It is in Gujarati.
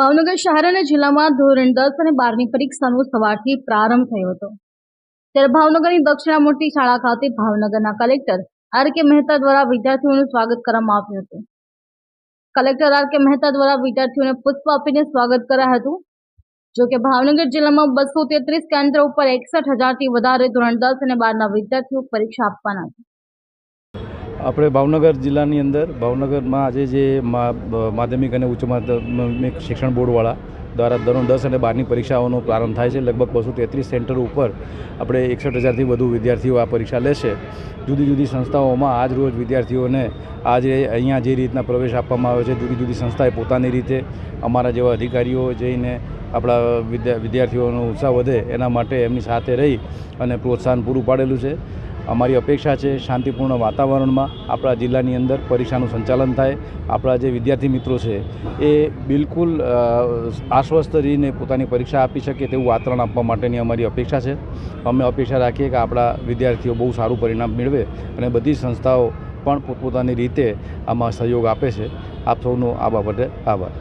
ભાવનગર શહેર અને જિલ્લામાં ધોરણ દસ અને બારની પરીક્ષાનો સવારથી પ્રારંભ થયો હતો. ત્યારે ભાવનગરની દક્ષિણામૂર્તિ શાળા ખાતે ભાવનગરના કલેક્ટર આર કે મહેતા દ્વારા વિદ્યાર્થીઓનું સ્વાગત કરવામાં આવ્યું હતું. કલેક્ટર આર કે મહેતા દ્વારા વિદ્યાર્થીઓને પુષ્પ આપીને સ્વાગત કરાયું હતું. જો કે ભાવનગર જિલ્લામાં બસો તેત્રીસ કેન્દ્ર ઉપર એકસઠ હજારથી વધારે ધોરણ દસ અને બારના વિદ્યાર્થીઓ પરીક્ષા આપવાના છે. આપણે ભાવનગર જિલ્લાની અંદર ભાવનગરમાં આજે જે માધ્યમિક અને ઉચ્ચ માધ્યમિક શિક્ષણ બોર્ડવાળા દ્વારા ધોરણ દસ અને બારની પરીક્ષાઓનો પ્રારંભ થાય છે. લગભગ બસો તેત્રીસ સેન્ટર ઉપર આપણે એકસઠ હજારથી વધુ વિદ્યાર્થીઓ આ પરીક્ષા લેશે. જુદી જુદી સંસ્થાઓમાં આજ રોજ વિદ્યાર્થીઓને આજે અહીંયા જે રીતના પ્રવેશ આપવામાં આવ્યો છે, જુદી જુદી સંસ્થાએ પોતાની રીતે અમારા જેવા અધિકારીઓ જઈને આપણા વિદ્યા, વિદ્યાર્થીઓનો ઉત્સાહ વધે એના માટે એમની સાથે રહી અને પ્રોત્સાહન પૂરું પાડેલું છે. અમારી અપેક્ષા છે શાંતિપૂર્ણ વાતાવરણમાં આપણા જિલ્લાની અંદર પરીક્ષાનું સંચાલન થાય. આપણા જે વિદ્યાર્થી મિત્રો છે એ બિલકુલ આશ્વસ્ત રહીને પોતાની પરીક્ષા આપી શકે તેવું વાતાવરણ આપવા માટેની અમારી અપેક્ષા છે. અમે અપેક્ષા રાખીએ કે આપણા વિદ્યાર્થીઓ બહુ સારું પરિણામ મેળવે અને બધી સંસ્થાઓ પણ પોતપોતાની રીતે આમાં સહયોગ આપે છે. આપ સૌનો આ બાબતે આભાર.